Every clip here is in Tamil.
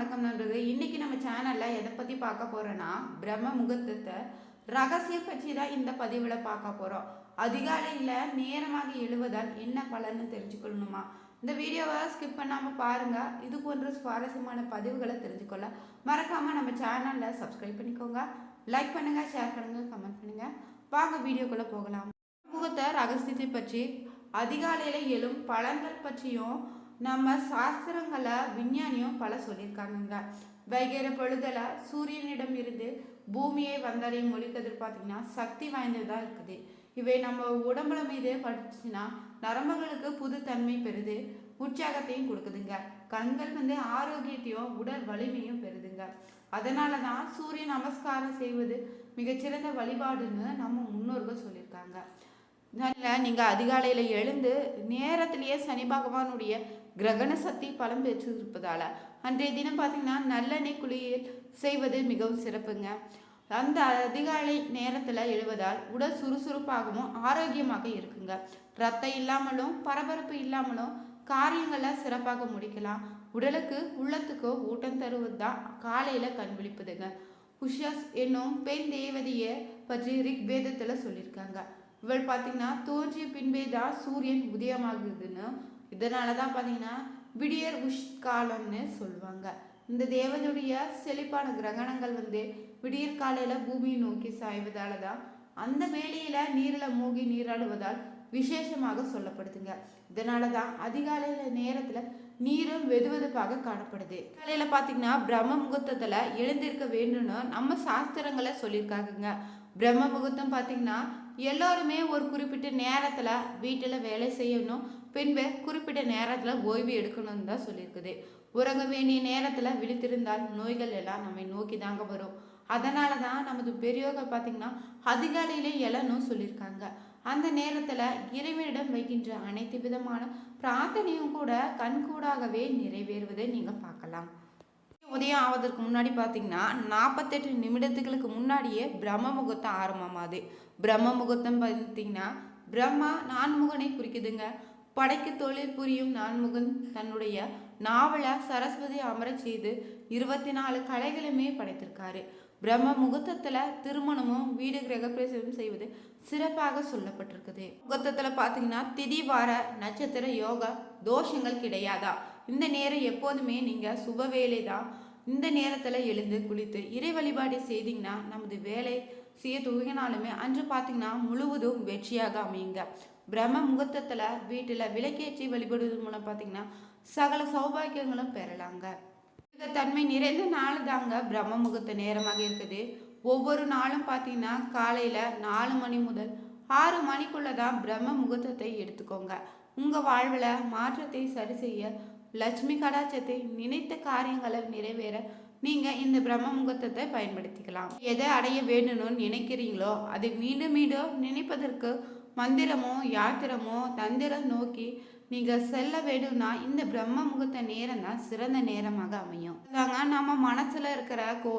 வணக்கம் நண்பர்களே. இன்னைக்கு நம்ம சேனல்ல எதை பத்தி பார்க்க போறோம்னா பிரம்ம முகூர்த்தத்தை ரகசியம் பற்றி தான் இந்த பதிவில் பார்க்க போறோம். அதிகாலையில் நேரமாக எழுவதால் என்ன பலன்னு தெரிஞ்சுக்கொள்ளணுமா? இந்த வீடியோவை ஸ்கிப் பண்ணாம பாருங்க. இது போன்ற சுவாரஸ்யமான பதிவுகளை தெரிஞ்சுக்கொள்ள மறக்காம நம்ம சேனல்ல சப்ஸ்கிரைப் பண்ணிக்கோங்க. லைக் பண்ணுங்க ஷேர் பண்ணுங்க கமெண்ட் பண்ணுங்க. வாங்க வீடியோக்குள்ள போகலாம். முகத்தை ரகசியத்தை பற்றி அதிகாலையில் எழும் பலன்கள் பற்றியும் நம்ம சாஸ்திரங்களை விஞ்ஞானியும் பல சொல்லியிருக்காங்கங்க. வைகிற பொழுதுல சூரியனிடம் இருந்து பூமியை வந்தடையும் ஒளிக்கதிர் பார்த்தீங்கன்னா சக்தி வாய்ந்ததாக இருக்குது. இவை நம்ம உடம்புல மீது பட்டுச்சுன்னா நரம்புகளுக்கு புது தன்மை பெறுது உற்சாகத்தையும் கொடுக்குதுங்க. கண்கள் வந்து ஆரோக்கியத்தையும் உடல் வலிமையும் பெறுதுங்க. அதனால தான் சூரிய நமஸ்காரம் செய்வது மிகச்சிறந்த வழிபாடுன்னு நம்ம முன்னோர்கள் சொல்லியிருக்காங்க. நல்ல நீங்கள் அதிகாலையில் எழுந்து நேரத்திலேயே சனி பகவானுடைய கிரகண சக்தி பலம் பெற்றிருப்பதால் அன்றைய தினம் பார்த்தீங்கன்னா நல்லெண்ணெய் குளியல் செய்வது மிகவும் சிறப்புங்க. அந்த அதிகாலை நேரத்தில் எழுவதால் உடல் சுறுசுறுப்பாகவும் ஆரோக்கியமாக இருக்குங்க. ரத்தம் இல்லாமலும் பரபரப்பு இல்லாமலும் காரியங்களை சிறப்பாக முடிக்கலாம். உடலுக்கு உள்ளத்துக்கு ஊட்டம் தருவது தான் காலையில் கண் விழிப்புதுங்க. உஷஸ் என்னும் பெண் தேவதையை பற்றி ரிக் வேதத்தில் சொல்லியிருக்காங்க. இவள் பார்த்தீங்கன்னா தோன்றிய பின்பே தான் சூரியன் உதயமாகுதுன்னு இதனால தான் பார்த்தீங்கன்னா விடியர் உஷ்காலம்னு சொல்லுவாங்க. இந்த தேவனுடைய செழிப்பான கிரகணங்கள் வந்து விடியற் காலையில் பூமியை நோக்கி சாய்வதால தான் அந்த வேலையில் நீரில் மூழ்கி நீராடுவதால் விசேஷமாக சொல்லப்படுதுங்க. இதனால தான் அதிகாலையில் நேரத்தில் நீரும் வெதுவெதுப்பாக காணப்படுது. காலையில் பார்த்தீங்கன்னா பிரம்ம முகூர்த்தத்தில் எழுந்திருக்க வேண்டும்னு நம்ம சாஸ்திரங்களை சொல்லியிருக்காங்கங்க. பிரம்ம முகூர்த்தம் பார்த்தீங்கன்னா எல்லோருமே ஒரு குறிப்பிட்ட நேரத்தில் வீட்டில் வேலை செய்யணும். பின்பு குறிப்பிட்ட நேரத்தில் ஓய்வு எடுக்கணும்னு தான் சொல்லியிருக்குது. உறங்க வேண்டிய நேரத்தில் விழித்திருந்தால் நோய்கள் எல்லாம் நம்மை நோக்கி தாங்க வரும். அதனால தான் நமது பெரியோர்கள் பார்த்திங்கன்னா அதிகாலையிலே எழணும் சொல்லியிருக்காங்க. அந்த நேரத்தில் இறைவனிடம் வைக்கின்ற அனைத்து விதமான பிரார்த்தனையும் கூட கண்கூடாகவே நிறைவேறுவதை நீங்கள் பார்க்கலாம். உதயம் ஆவதற்கு முன்னாடி பார்த்தீங்கன்னா நாற்பத்தெட்டு நிமிடத்துகளுக்கு முன்னாடியே பிரம்ம முகூர்த்தம் ஆரம்பமாகுது. பிரம்ம முகூர்த்தம் பார்த்தீங்கன்னா பிரம்மா நான்முகனை குறிக்குதுங்க. படைக்கு தொழில் புரியும் நான்முகன் தன்னுடைய நாவலை சரஸ்வதி அமரச் செய்து இருபத்தி நாலு கலைகளுமே படைத்திருக்காரு. பிரம்ம முகூர்த்தத்தில் திருமணமும் வீடு கிரகப்பிரவேசம் செய்வது சிறப்பாக சொல்லப்பட்டிருக்குது. முகூர்த்தத்தில் பார்த்தீங்கன்னா திதி வார நட்சத்திர யோகா தோஷங்கள் கிடையாதா? இந்த நேரம் எப்போதுமே நீங்கள் சுப வேலை தான் இந்த நேரத்தில் எழுந்து குளித்து இறை வழிபாடு செய்தீங்கன்னா நமது வேலை செய்ய துவங்கினாலுமே அன்று பார்த்தீங்கன்னா முழுவதும் வெற்றியாக அமையுங்க. பிரம்ம முகூர்த்தத்தில் வீட்டில் விளக்கேற்றி வழிபடுவது மூலம் பார்த்தீங்கன்னா சகல சௌபாக்கியங்களும் பெறலாங்க. தன்மை நிறைந்த நாள் தாங்க பிரம்ம முகூர்த்த நேரமாக இருக்குது. ஒவ்வொரு நாளும் பார்த்தீங்கன்னா காலையில் நாலு மணி முதல் ஆறு மணிக்குள்ளே தான் பிரம்ம முகூர்த்தத்தை எடுத்துக்கோங்க. உங்கள் வாழ்வில் மாற்றத்தை சரி செய்ய லட்சுமி கடாச்சத்தை நினைத்த காரியங்களை நிறைவேற நீங்கள் இந்த பிரம்ம முகூர்த்தத்தை பயன்படுத்திக்கலாம். எதை அடைய வேணும்னு நினைக்கிறீங்களோ அதை மீண்டும் மீண்டும் நினைப்பதற்கு மந்திரமோ யாத்திரமோ தந்திரம் நோக்கி நீங்கள் செல்ல வேணும்னா இந்த பிரம்ம முகூர்த்த நேரம் தான் சிறந்த நேரமாக அமையும். அதாங்க நம்ம மனசில் இருக்கிற கோ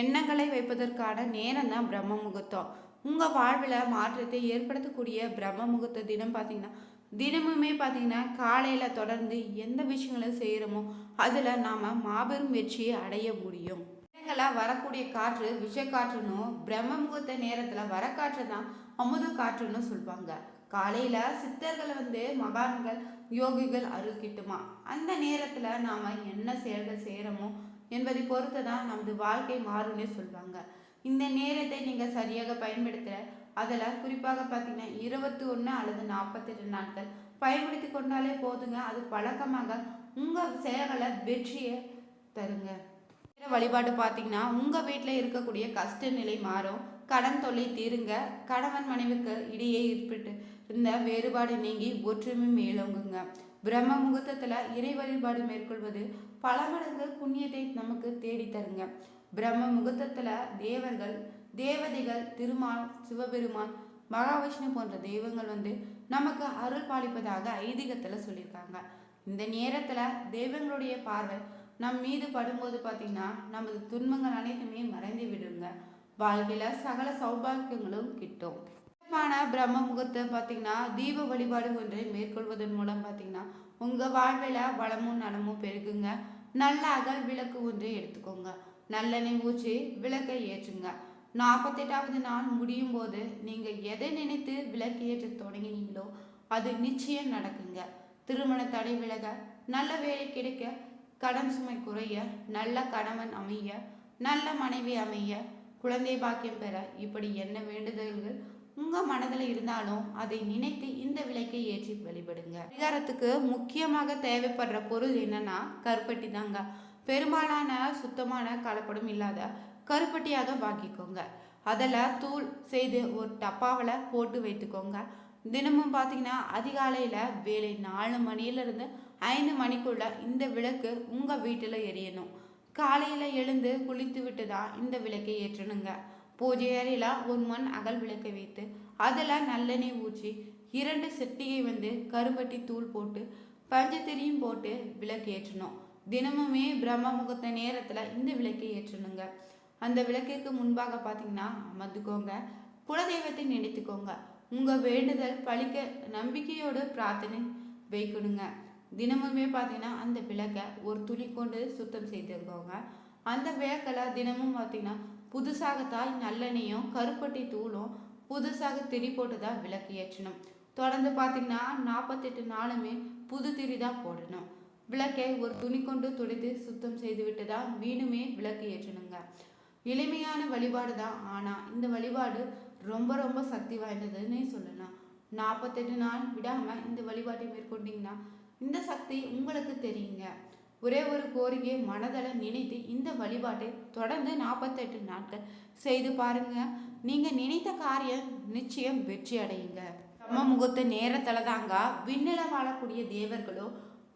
எண்ணங்களை வைப்பதற்கான நேரம் தான் பிரம்ம முகூர்த்தம் உங்கள் வாழ்வில் மாற்றத்தை ஏற்படுத்தக்கூடிய பிரம்ம முகூர்த்த தினம் பார்த்தீங்கன்னா தினமுமே பார்த்தீங்கன்னா காலையில் தொடர்ந்து எந்த விஷயங்களும் செய்கிறோமோ அதில் நாம் மாபெரும் வெற்றியை அடைய முடியும். இடங்களில் வரக்கூடிய காற்று விஷக்காற்றுன்னு பிரம்ம முகூர்த்த நேரத்தில் வர காற்று தான் அமுத காற்றுன்னு சொல்லுவாங்க காலையில் சித்தர்களை வந்து மகான்கள் யோகிகள் அருக்கிட்டுமா அந்த நேரத்தில் நாம் என்ன செயல்கள் செய்கிறோமோ என்பதை பொறுத்து தான் நமது வாழ்க்கை மாறும்னே சொல்லுவாங்க இந்த நேரத்தை நீங்கள் சரியாக பயன்படுத்துகிற அதில் குறிப்பாக பார்த்தீங்கன்னா இருபத்தி ஒன்று அல்லது நாற்பத்தெட்டு நாட்கள். பயன்படுத்தி கொண்டாலே போதுங்க. அது பழக்கமாக உங்கள் செயல்களை வெற்றியை தருங்க. வழிபாடு பார்த்தீங்கன்னா உங்கள் வீட்டில் இருக்கக்கூடிய கஷ்ட நிலை மாறும். கடன் தொல்லை தீருங்க. கணவன் மனைவிக்கு இடையே ஏற்பட்டு இருந்த வேறுபாடு நீங்கி ஒற்றுமை மேலோங்குங்க. பிரம்ம முகூர்த்தத்தில் இறை வழிபாடு மேற்கொள்வது பல மடங்கு புண்ணியத்தை நமக்கு தேடி தருங்க பிரம்ம முகூர்த்தத்தில் தேவர்கள் தேவதைகள் திருமால் சிவபெருமான் மகாவிஷ்ணு போன்ற தெய்வங்கள் வந்து நமக்கு அருள் பாலிப்பதாக ஐதீகத்தில் சொல்லியிருக்காங்க. இந்த நேரத்தில் தெய்வங்களுடைய பார்வை நம் மீது படும்போது பார்த்தீங்கன்னா நமது துன்பங்கள் அனைத்துமே மறைந்து விடுங்க. வாழ்க்கையில் சகல சௌபாகியங்களும் கிட்டும். சிறப்பான பிரம்ம முகூர்த்தம் பார்த்தீங்கன்னா தீப வழிபாடு ஒன்றை மேற்கொள்வதன் மூலம் பார்த்தீங்கன்னா உங்கள் வாழ்வில் வளமும் நலமும் பெருகுங்க. நல்ல அகல் விளக்கு ஒன்றை எடுத்துக்கோங்க. நல்லெண்ணெய் ஊற்றி விளக்கை ஏற்றுங்க. நாற்பத்தெட்டாவது நாள் முடியும் போது நீங்கள் எதை நினைத்து விளக்கு ஏற்ற தொடங்கினீங்களோ அது நிச்சயம் நடக்குங்க. திருமண தடை விலக நல்ல வேலை கிடைக்க கடன் சுமை குறைய நல்ல கணவன் அமைய நல்ல மனைவி அமைய குழந்தை பாக்கியம் பெற இப்படி என்ன வேண்டுதல்கள் உங்க மனதில் இருந்தாலும் அதை நினைத்து இந்த விளக்கை ஏற்றி வழிபடுங்க. பரிகாரத்துக்கு முக்கியமாக தேவைப்படுற பொருள் என்னன்னா கருப்பட்டி தாங்க. பெரும்பாலான சுத்தமான கலப்படம் இல்லாத கருப்பட்டியாக வாங்கிக்கோங்க. அதில் தூள் செய்து ஒரு டப்பாவில் போட்டு வைத்துக்கோங்க. தினமும் பார்த்தீங்கன்னா அதிகாலையில் வேலை நாலு மணியிலிருந்து ஐந்து மணிக்குள்ள இந்த விளக்கு உங்கள் வீட்டில் எரியணும். காலையில் எழுந்து குளித்து விட்டு தான் இந்த விளக்கை ஏற்றணுங்க. பூஜை அறையில் ஒரு மண் அகல் விளக்கை வைத்து அதில் நல்லெண்ணெய் ஊற்றி இரண்டு செட்டியை வந்து கருப்பட்டி தூள் போட்டு பஞ்சத்திரியும் போட்டு விளக்கு ஏற்றணும். தினமுமே பிரம்ம முகூர்த்த நேரத்தில் இந்த விளக்கை ஏற்றணுங்க. அந்த விளக்குக்கு முன்பாக பார்த்தீங்கன்னா அமர்ந்துக்கோங்க. குலதெய்வத்தை நினைத்துக்கோங்க. உங்கள் வேண்டுதல் பழிக்க நம்பிக்கையோடு பிரார்த்தனை வைக்கணுங்க. தினமுமே பார்த்தீங்கன்னா அந்த விளக்கை ஒரு துளி கொண்டு சுத்தம் செய்துக்கோங்க. அந்த விளக்கில் தினமும் பார்த்தீங்கன்னா புதுசாக தாய் நல்லெண்ணெயும் கருப்பட்டி தூளும் புதுசாக திரி போட்டு தான் விளக்கு ஏற்றணும். தொடர்ந்து பார்த்தீங்கன்னா நாற்பத்தெட்டு நாளுமே புது திரி தான் போடணும். விளக்கை ஒரு துணி கொண்டு துடைத்து சுத்தம் செய்து விட்டு தான் மீனுமே விளக்கு ஏற்றணுங்க. எளிமையான வழிபாடு தான். ஆனால் இந்த வழிபாடு ரொம்ப ரொம்ப சக்தி வாய்ந்ததுன்னே சொல்லலாம். நாற்பத்தெட்டு நாள் விடாமல் இந்த வழிபாட்டை மேற்கொண்டீங்கன்னா இந்த சக்தி உங்களுக்கு தெரியுங்க. ஒரே ஒரு கோரிக்கையை மனதில் நினைத்து இந்த வழிபாட்டை தொடர்ந்து நாற்பத்தெட்டு நாட்கள் செய்து பாருங்க. நீங்கள் நினைத்த காரியம் நிச்சயம் வெற்றி அடையுங்க. பிரம்ம முகூர்த்த நேரத்தில் தாங்க விண்ணில வாழக்கூடிய தேவர்களோ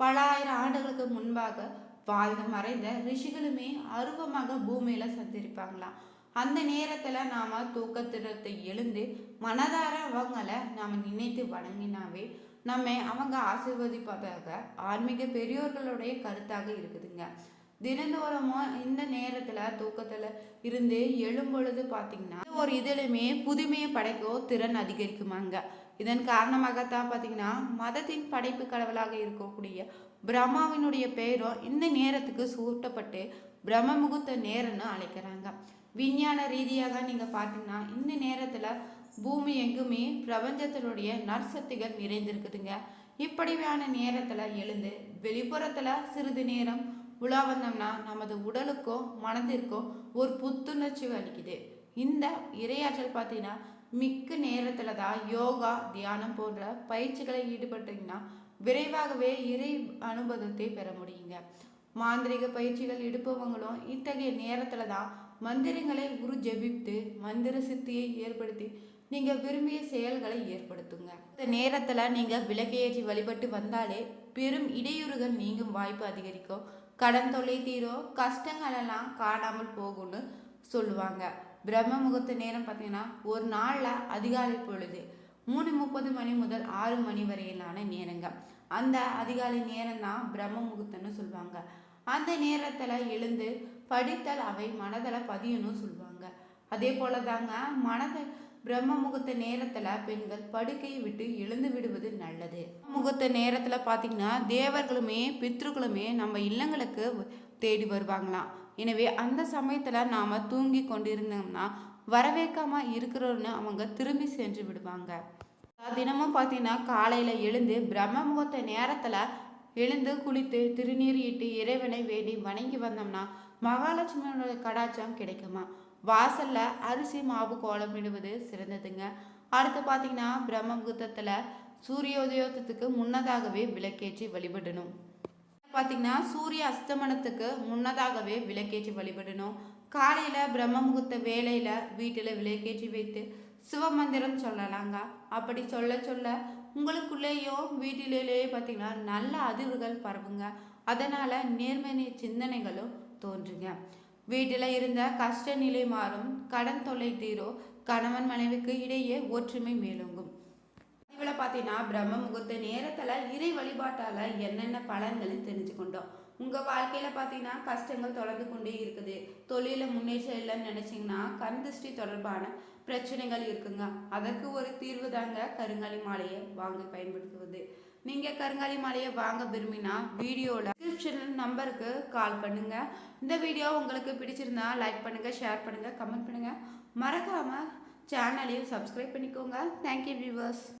பல ஆயிரம் ஆண்டுகளுக்கு முன்பாக வாழ்ந்து மறைந்த ரிஷிகளுமே அருவமாக பூமியில சந்திருப்பாங்களாம் அந்த நேரத்துல நாம தூக்கத்திடத்தை எழுந்து மனதார அவங்களை நாம நினைத்து வணங்கினாவே நம்மை அவங்க ஆசிர்வதிப்பதாக ஆன்மீக பெரியோர்களுடைய கருத்தாக இருக்குதுங்க. தினந்தோறமும் இந்த நேரத்துல தூக்கத்துல இருந்து எழும்பொழுது பார்த்தீங்கன்னா பாத்தீங்கன்னா ஒரு இதுலையுமே புதுமையை படைக்கோ திறன் அதிகரிக்குமாங்க. இதன் காரணமாகத்தான் பார்த்தீங்கன்னா மதத்தின் படைப்பு கடவுளாக இருக்கக்கூடிய பிரம்மாவினுடைய பெயரும் இந்த நேரத்துக்கு சூட்டப்பட்டு பிரம்ம முகூர்த்த நேரம்னு அழைக்கிறாங்க. விஞ்ஞான ரீதியாக நீங்கள் பார்த்தீங்கன்னா இந்த நேரத்தில் பூமி எங்குமே பிரபஞ்சத்தினுடைய நற்சக்திகள் நிறைந்திருக்குதுங்க. இப்படியான நேரத்தில் எழுந்து வெளிப்புறத்தில் சிறிது நேரம் உலா வந்தோம்னா நமது உடலுக்கும் மனதிற்கும் ஒரு புத்துணர்ச்சி அளிக்குது. இந்த இரையாற்றல் பார்த்தீங்கன்னா மிக்க நேரத்தில் தான் யோகா தியானம் போன்ற பயிற்சிகளை ஈடுபட்டீங்கன்னா விரைவாகவே இறை அனுபவத்தை பெற முடியுங்க. மாந்திரிக பயிற்சிகள் எடுப்பவங்களும் இத்தகைய நேரத்தில் தான் மந்திரங்களை உரு ஜெபித்து மந்திர சித்தியை ஏற்படுத்தி நீங்கள் விரும்பிய செயல்களை ஏற்படுத்துங்க. இந்த நேரத்தில் நீங்கள் விளக்கேற்றி வழிபட்டு வந்தாலே பெரும் இடையூறுகள் நீங்கும் வாய்ப்பு அதிகரிக்கும். கடன் தொல்லை தீரும் கஷ்டங்களெல்லாம் காணாமல் போகும்னு சொல்லுவாங்க. பிரம்ம முகூர்த்த நேரம் பார்த்தீங்கன்னா ஒரு நாளில் அதிகாலை பொழுது மூணு முப்பது மணி முதல் ஆறு மணி வரையிலான நேரங்கள் அந்த அதிகாலை நேரம் தான் பிரம்ம முகூர்த்தம்னு சொல்லுவாங்க அந்த நேரத்தில் எழுந்து படித்தல் அவை மனதில் பதியணும்னு சொல்லுவாங்க அதே போல தாங்க மனதை பிரம்ம முகூர்த்த நேரத்தில் பெண்கள் படுக்கையை விட்டு எழுந்து விடுவது நல்லது. முகூர்த்த நேரத்தில் பார்த்தீங்கன்னா தேவர்களுமே பித்ருக்களுமே நம்ம இல்லங்களுக்கு தேடி வருவாங்களாம். எனவே அந்த சமயத்தில் நாம் தூங்கி கொண்டிருந்தோம்னா வரவேற்காமல் இருக்கிறோன்னு அவங்க திரும்பி சென்று விடுவாங்க. தினமும் பார்த்தீங்கன்னா காலையில் எழுந்து பிரம்ம முகூர்த்த நேரத்தில் எழுந்து குளித்து திருநீர் இட்டு இறைவனை வேண்டி வணங்கி வந்தோம்னா மகாலட்சுமியோட கடாச்சம் கிடைக்குமா? வாசலில் அரிசி மாவு கோலம் இடுவது சிறந்ததுங்க. அடுத்து பார்த்தீங்கன்னா பிரம்ம முகூர்த்தத்தில் சூரியோதயத்துக்கு முன்னதாகவே விளக்கேற்றி வழிபடணும். பார்த்தீங்கன்னா சூரிய அஸ்தமனத்துக்கு முன்னதாகவே விளக்கேற்றி வழிபடணும். காலையில் பிரம்ம முகூர்த்த வேலையில் வீட்டில் விளக்கேற்றி வைத்து சிவமந்திரம் சொல்லலாங்க. அப்படி சொல்ல சொல்ல உங்களுக்குள்ளேயோ வீட்டிலேயே பார்த்தீங்கன்னா நல்ல அதிர்வுகள் பரவுங்க. அதனால் நேர்மறை சிந்தனைகளும் தோன்றுங்க. வீட்டில் இருந்த கஷ்ட நிலை மாறும். கடன் தொல்லை தீரும் கணவன் மனைவிக்கு இடையே ஒற்றுமை மேலோங்கும். இதில் பார்த்தீங்கன்னா பிரம்ம முகூர்த்த நேரத்தில் இறை வழிபாட்டால் என்னென்ன பலன்கள் தெரிஞ்சுக்கொண்டோம். உங்கள் வாழ்க்கையில் பார்த்தீங்கன்னா கஷ்டங்கள் தொடர்ந்து கொண்டே இருக்குது. தொழிலில் முன்னேற்றம் இல்லைன்னு நினச்சிங்கன்னா கண் திருஷ்டி தொடர்பான பிரச்சனைகள் இருக்குங்க. அதற்கு ஒரு தீர்வு தாங்க கருங்காலி மாலையை வாங்க பயன்படுத்துவது. நீங்கள் கருங்காலி மாலையை வாங்க விரும்பினா வீடியோவில் டிஸ்கிரிப்ஷன் நம்பருக்கு கால் பண்ணுங்கள் இந்த வீடியோ உங்களுக்கு பிடிச்சிருந்தா லைக் பண்ணுங்கள் ஷேர் பண்ணுங்கள் கமெண்ட் பண்ணுங்கள் மறக்காமல் சேனலையும் சப்ஸ்கிரைப் பண்ணிக்கோங்க. Thank you viewers